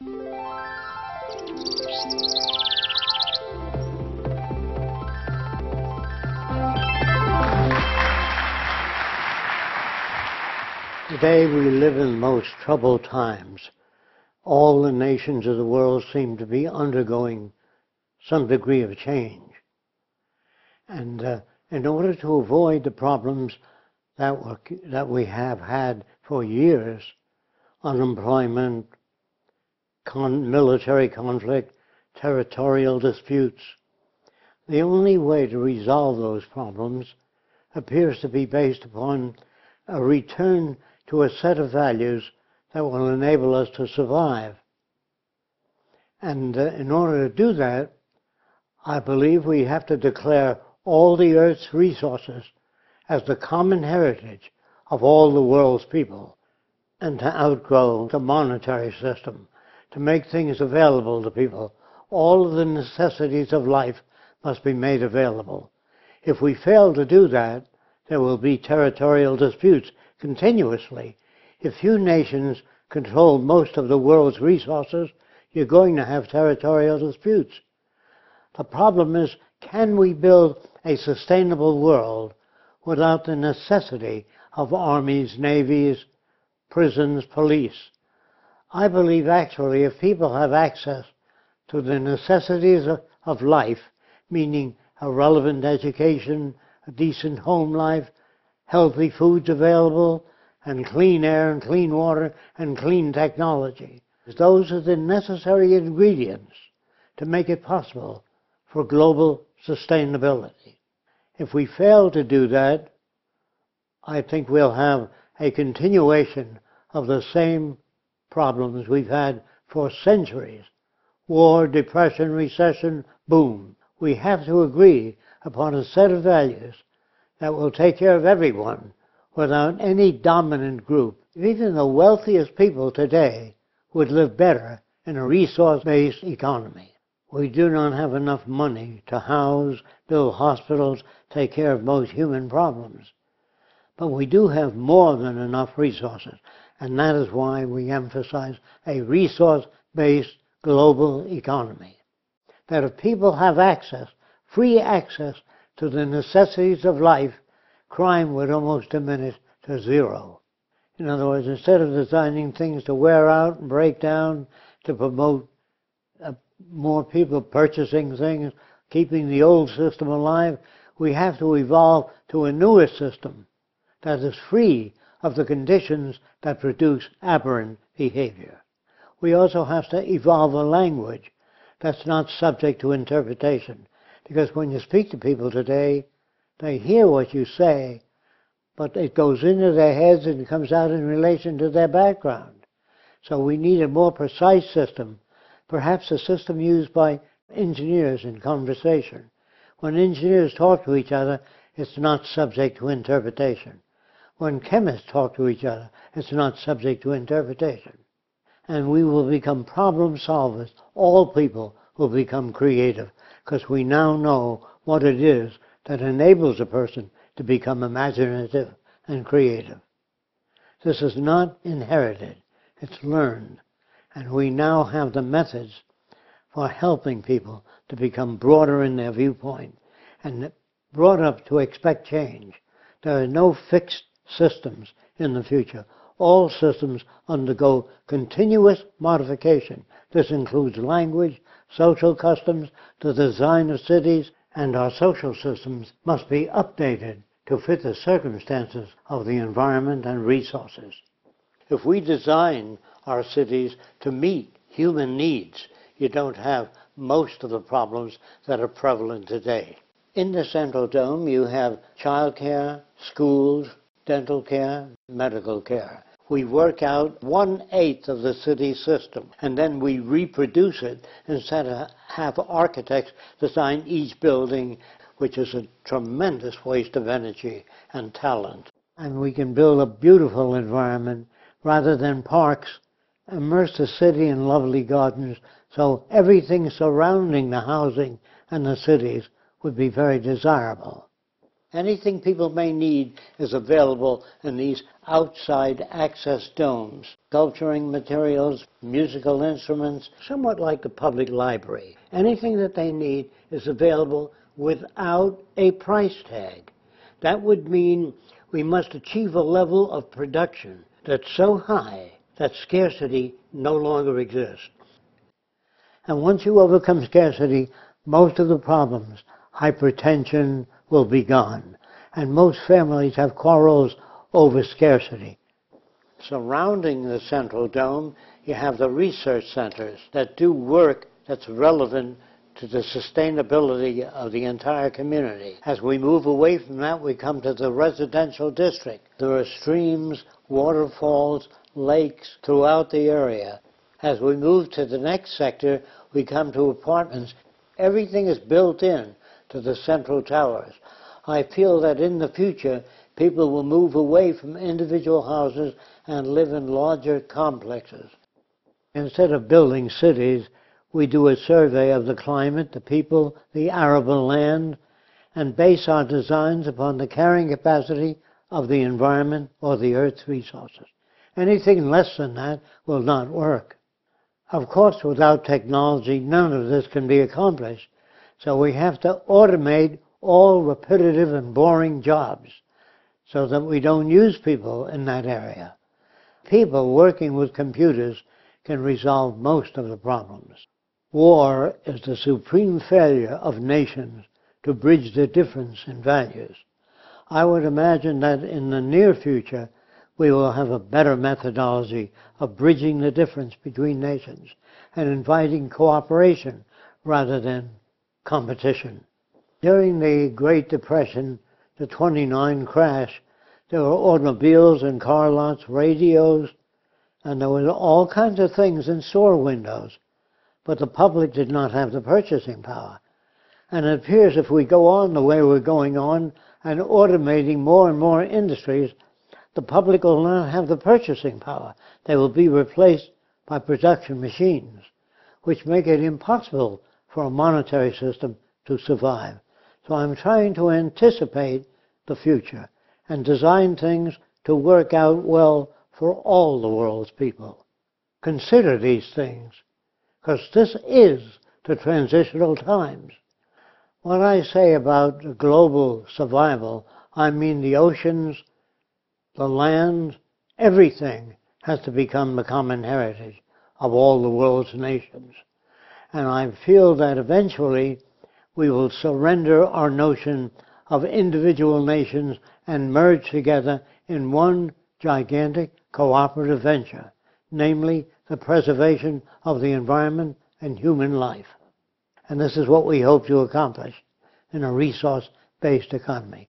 Today we live in most troubled times. All the nations of the world seem to be undergoing some degree of change. And uh, in order to avoid the problems that, were, that we have had for years, unemployment, con military conflict, territorial disputes, the only way to resolve those problems appears to be based upon a return to a set of values that will enable us to survive. And uh, in order to do that, I believe we have to declare all the earth's resources as the common heritage of all the world's people and to outgrow the monetary system, to make things available to people. All of the necessities of life must be made available. If we fail to do that, there will be territorial disputes continuously. If few nations control most of the world's resources, you're going to have territorial disputes. The problem is, can we build a sustainable world without the necessity of armies, navies, prisons, police? I believe actually if people have access to the necessities of, of life, meaning a relevant education, a decent home life, healthy foods available, and clean air and clean water and clean technology. Those are the necessary ingredients to make it possible for global sustainability. If we fail to do that, I think we'll have a continuation of the same problems we've had for centuries. War, depression, recession, boom. We have to agree upon a set of values that will take care of everyone without any dominant group. Even the wealthiest people today would live better in a resource-based economy. We do not have enough money to house, build hospitals, take care of most human problems. But we do have more than enough resources, and that is why we emphasize a resource-based global economy. That if people have access, free access to the necessities of life, crime would almost diminish to zero. In other words, instead of designing things to wear out and break down, to promote uh, more people purchasing things, keeping the old system alive, we have to evolve to a newer system that is free of the conditions that produce aberrant behavior. We also have to evolve a language that's not subject to interpretation. Because when you speak to people today, they hear what you say, but it goes into their heads and comes out in relation to their background. So we need a more precise system, perhaps a system used by engineers in conversation. When engineers talk to each other, it's not subject to interpretation. When chemists talk to each other, it's not subject to interpretation. And we will become problem solvers. All people will become creative because we now know what it is that enables a person to become imaginative and creative. This is not inherited, it's learned. And we now have the methods for helping people to become broader in their viewpoint and brought up to expect change. There are no fixed systems in the future. All systems undergo continuous modification. This includes language, social customs, the design of cities, and our social systems must be updated to fit the circumstances of the environment and resources. If we design our cities to meet human needs, you don't have most of the problems that are prevalent today. In the Central Dome, you have childcare, schools, dental care, medical care we work out one eighth of the city system, and then we reproduce it instead of have architects design each building, which is a tremendous waste of energy and talent. And we can build a beautiful environment rather than parks, immerse the city in lovely gardens, so everything surrounding the housing and the cities would be very desirable. Anything people may need is available in these outside access domes. Sculpturing materials, musical instruments, somewhat like the public library. Anything that they need is available without a price tag. That would mean we must achieve a level of production that's so high that scarcity no longer exists. And once you overcome scarcity, most of the problems, hypertension, will be gone. And most families have quarrels over scarcity. Surrounding the Central Dome, you have the research centers that do work that's relevant to the sustainability of the entire community. As we move away from that, we come to the residential district. There are streams, waterfalls, lakes throughout the area. As we move to the next sector, we come to apartments. Everything is built in to the central towers. I feel that in the future, people will move away from individual houses and live in larger complexes. Instead of building cities, we do a survey of the climate, the people, the arable land, and base our designs upon the carrying capacity of the environment or the Earth's resources. Anything less than that will not work. Of course, without technology, none of this can be accomplished. So we have to automate all repetitive and boring jobs so that we don't use people in that area. People working with computers can resolve most of the problems. War is the supreme failure of nations to bridge the difference in values. I would imagine that in the near future, we will have a better methodology of bridging the difference between nations and inviting cooperation rather than competition. During the Great Depression, the 29 crash, there were automobiles and car lots, radios, and there were all kinds of things in store windows. But the public did not have the purchasing power. And it appears if we go on the way we're going on and automating more and more industries, the public will not have the purchasing power. They will be replaced by production machines, which make it impossible for a monetary system to survive. So I'm trying to anticipate the future and design things to work out well for all the world's people. Consider these things, because this is the transitional times. When I say about global survival, I mean the oceans, the land, everything has to become the common heritage of all the world's nations. And I feel that eventually we will surrender our notion of individual nations and merge together in one gigantic cooperative venture, namely the preservation of the environment and human life. And this is what we hope to accomplish in a resource-based economy.